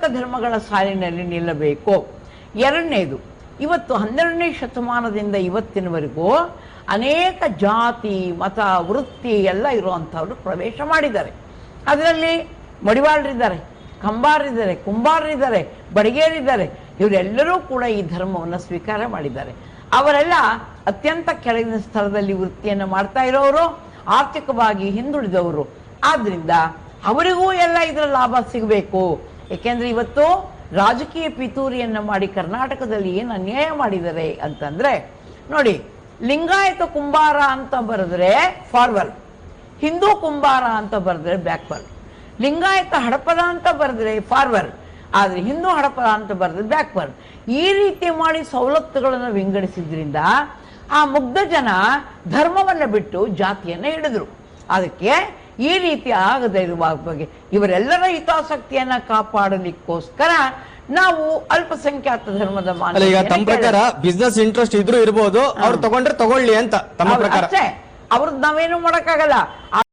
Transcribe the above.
ಜಾತ್ಯತೀತ ಧರ್ಮಗಳ ಸಾಲಿನಲ್ಲಿ ನಿಲ್ಲಬೇಕು. ಎರಡನೇದು, ಇವತ್ತು ಹನ್ನೆರಡನೇ ಶತಮಾನದಿಂದ ಇವತ್ತಿನವರೆಗೂ ಅನೇಕ ಜಾತಿ, ಮತ, ವೃತ್ತಿ ಎಲ್ಲ ಇರುವಂಥವ್ರು ಪ್ರವೇಶ ಮಾಡಿದ್ದಾರೆ. ಅದರಲ್ಲಿ ಮಡಿವಾಳರಿದ್ದಾರೆ ಕಂಬಾರರಿದ್ದಾರೆ ಕುಂಬಾರರಿದ್ದಾರೆ ಬಡಿಗೇರಿದ್ದಾರೆ. ಇವರೆಲ್ಲರೂ ಕೂಡ ಈ ಧರ್ಮವನ್ನು ಸ್ವೀಕಾರ ಮಾಡಿದ್ದಾರೆ. ಅವರೆಲ್ಲ ಅತ್ಯಂತ ಕೆಳಗಿನ ಸ್ಥಳದಲ್ಲಿ ವೃತ್ತಿಯನ್ನು ಮಾಡ್ತಾ ಇರೋರು, ಆರ್ಥಿಕವಾಗಿ ಹಿಂದುಳಿದವರು. ಆದ್ದರಿಂದ ಅವರಿಗೂ ಎಲ್ಲ ಇದರ ಲಾಭ ಸಿಗಬೇಕು. ಏಕೆಂದ್ರೆ ಇವತ್ತು ರಾಜಕೀಯ ಪಿತೂರಿಯನ್ನ ಮಾಡಿ ಕರ್ನಾಟಕದಲ್ಲಿ ಏನು ಅನ್ಯಾಯ ಮಾಡಿದ್ದಾರೆ ಅಂತಂದ್ರೆ, ನೋಡಿ, ಲಿಂಗಾಯತ ಕುಂಬಾರ ಅಂತ ಬರೆದ್ರೆ ಫಾರ್ವರ್ಡ್, ಹಿಂದೂ ಕುಂಬಾರ ಅಂತ ಬರೆದ್ರೆ ಬ್ಯಾಕ್ವರ್ಡ್, ಲಿಂಗಾಯತ ಹಡಪದ ಅಂತ ಬರೆದ್ರೆ ಫಾರ್ವರ್ಡ್, ಆದರೆ ಹಿಂದೂ ಹಡಪದ ಅಂತ ಬರೆದ್ರೆ ಬ್ಯಾಕ್ವರ್ಡ್. ಈ ರೀತಿ ಮಾಡಿ ಸವಲತ್ತುಗಳನ್ನು ವಿಂಗಡಿಸಿದ್ರಿಂದ ಆ ಮುಗ್ಧ ಜನ ಧರ್ಮವನ್ನ ಬಿಟ್ಟು ಜಾತಿಯನ್ನ ಹಿಡಿದ್ರು. ಅದಕ್ಕೆ ಈ ರೀತಿ ಆಗದೇ ಇರುವ ಬಗ್ಗೆ ಇವರೆಲ್ಲರ ಹಿತಾಸಕ್ತಿಯನ್ನ ಕಾಪಾಡಲಿಕ್ಕೋಸ್ಕರ ನಾವು ಅಲ್ಪಸಂಖ್ಯಾತ ಧರ್ಮದ ಈಗ ತಮ್ಮ ಪ್ರಕಾರ ಬಿಸ್ನೆಸ್ ಇಂಟ್ರೆಸ್ಟ್ ಇದ್ರೂ ಇರಬಹುದು ಅವ್ರು ತಗೊಂಡ್ರೆ ತಗೊಳ್ಳಿ ಅಂತ ತಮ್ಮ. ಪ್ರಕಾರ. ಅವ್ರದ್ದು ನಾವೇನು ಮಾಡಕ್ಕಾಗಲ್ಲ.